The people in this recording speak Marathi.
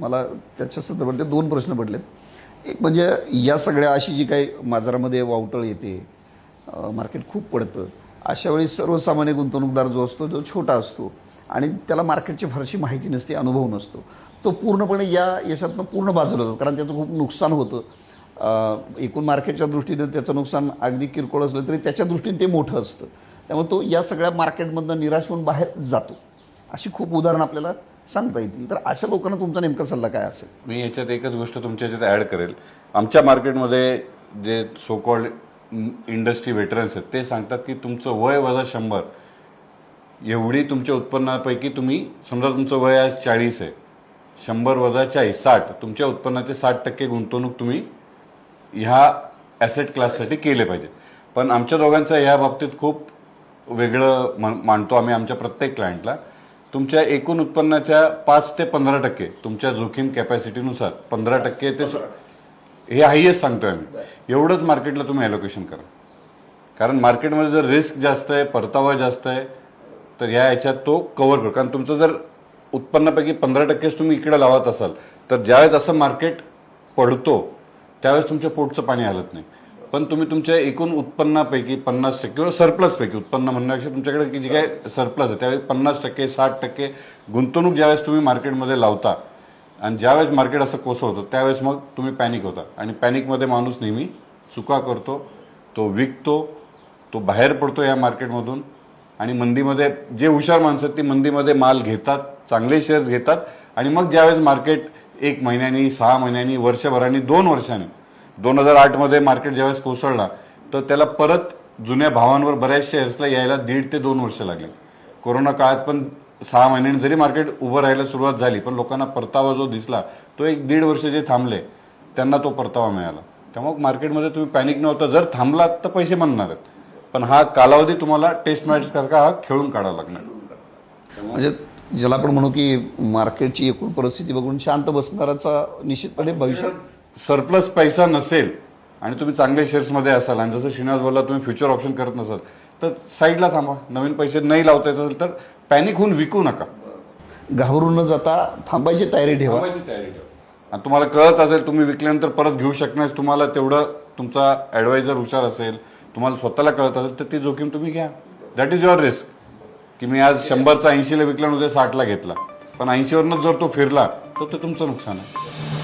मला त्याच्या संदर्भात म्हणजे दोन प्रश्न पडले एक म्हणजे या सगळ्या अशी जी काही बाजारामध्ये वावटळ येते मार्केट खूप पडतं अशा वेळी सर्वसामान्य गुंतवणूकदार जो असतो तो छोटा असतो आणि त्याला मार्केटची फारशी माहिती नसते अनुभव नसतो तो पूर्णपणे या यशातनं पूर्ण बाजूला जातो. कारण त्याचं खूप नुकसान होतं. एकूण मार्केटच्या दृष्टीने त्याचं नुकसान अगदी किरकोळ असलं तरी त्याच्या दृष्टीने ते मोठं असतं. त्यामुळे तो या सगळ्या मार्केटमधनं निराश होऊन बाहेर जातो. अशी खूप उदाहरणं आपल्याला सांगता येतील. तर अशा लोकांना तुमचा नेमका सल्ला काय असेल? मी याच्यात एकच गोष्ट तुमच्या याच्यात ऍड करेल. आमच्या मार्केटमध्ये जे सो कॉल्ड इंडस्ट्री वेटरन्स आहेत ते सांगतात की तुमचं वय वजा शंभर. एवढी तुमच्या उत्पन्नापैकी तुम्ही समजा तुमचं वय आज चाळीस आहे. शंभर वजा चाळीस साठ. तुमच्या उत्पन्नाचे साठ टक्के गुंतवणूक तुम्ही ह्या ॲसेट क्लाससाठी केले पाहिजे. पण आमच्या दोघांचं ह्या बाबतीत खूप वेगळं मानतो आम्ही आमच्या प्रत्येक क्लायंटला तुमच्या एकूण उत्पन्नाच्या पाच ते पंधरा टक्के तुमच्या जोखीम कॅपॅसिटीनुसार पंधरा टक्के ते सु- हे हायएस्ट सांगतोय आम्ही. एवढंच मार्केटला तुम्ही ॲलोकेशन करा. कारण मार्केटमध्ये जर रिस्क जास्त आहे परतावा जास्त आहे तर या याच्यात तो कव्हर करू. कारण तुमचं जर उत्पन्नापैकी पंधरा टक्केच तुम्ही इकडे लावत असाल तर ज्यावेळेस असं मार्केट पडतो त्यावेळेस तुमच्या पोटचं पाणी हलत नाही. पण तुम्ही तुमच्या एकूण उत्पन्नापैकी पन्नास टक्के किंवा सरप्लस पैकी उत्पन्न म्हणण्यापेक्षा तुमच्याकडे की जी काय सरप्लस आहे त्यावेळेस पन्नास टक्के साठ टक्के गुंतवणूक ज्यावेळेस तुम्ही मार्केटमध्ये लावता आणि ज्यावेळेस मार्केट असं कोसळतं त्यावेळेस मग तुम्ही पॅनिक होता. आणि पॅनिकमध्ये माणूस नेहमी चुका करतो तो विकतो तो बाहेर पडतो या मार्केटमधून आणि मंदीमध्ये जे हुशार माणसं आहेत ती मंदीमध्ये माल घेतात चांगले शेअर्स घेतात आणि मग ज्यावेळेस मार्केट एक महिन्यानी सहा महिन्यांनी वर्षभराने दोन वर्षांनी दोन हजार आठमध्ये मार्केट ज्यावेळेस कोसळला तर त्याला परत जुन्या भावांवर बऱ्याच शेअर्सला यायला दीड ते दोन वर्ष लागले. कोरोना काळात पण सहा महिन्यांनी जरी मार्केट उभं राहायला सुरुवात झाली पण लोकांना परतावा जो दिसला तो एक दीड वर्ष जे थांबले त्यांना तो परतावा मिळाला. त्यामुळे मार्केटमध्ये तुम्ही पॅनिक नव्हता. जर थांबलात तर पैसे बनणार आहेत. पण हा कालावधी तुम्हाला टेस्ट मॅच सारखा हा खेळून काढावा लागणार. म्हणजे ज्याला आपण म्हणू की मार्केटची एकूण परिस्थिती बघून शांत बसणाराचा निश्चितपणे भविष्यात सरप्लस पैसा नसेल आणि तुम्ही चांगल्या शेअर्समध्ये असाल आणि जसं श्रीनिवास बोलला तुम्ही फ्युचर ऑप्शन करत नसाल तर साईडला थांबा. नवीन पैसे नाही लावता येत असेल तर पॅनिक होऊन विकू नका. घाबरून न जाता थांबायची तयारी ठेवा. आणि तुम्हाला कळत असेल तुम्ही विकल्यानंतर परत घेऊ शकण्यास तुम्हाला तेवढं तुमचा ऍडवायझर हुशार असेल तुम्हाला स्वतःला कळत असेल तर ती जोखीम तुम्ही घ्या. दॅट इज युअर रिस्क की मी आज शंभरचा ऐंशीला विकला उद्या साठला घेतला. पण ऐंशीवरनं जर तो फिरला तर ते तुमचं नुकसान आहे.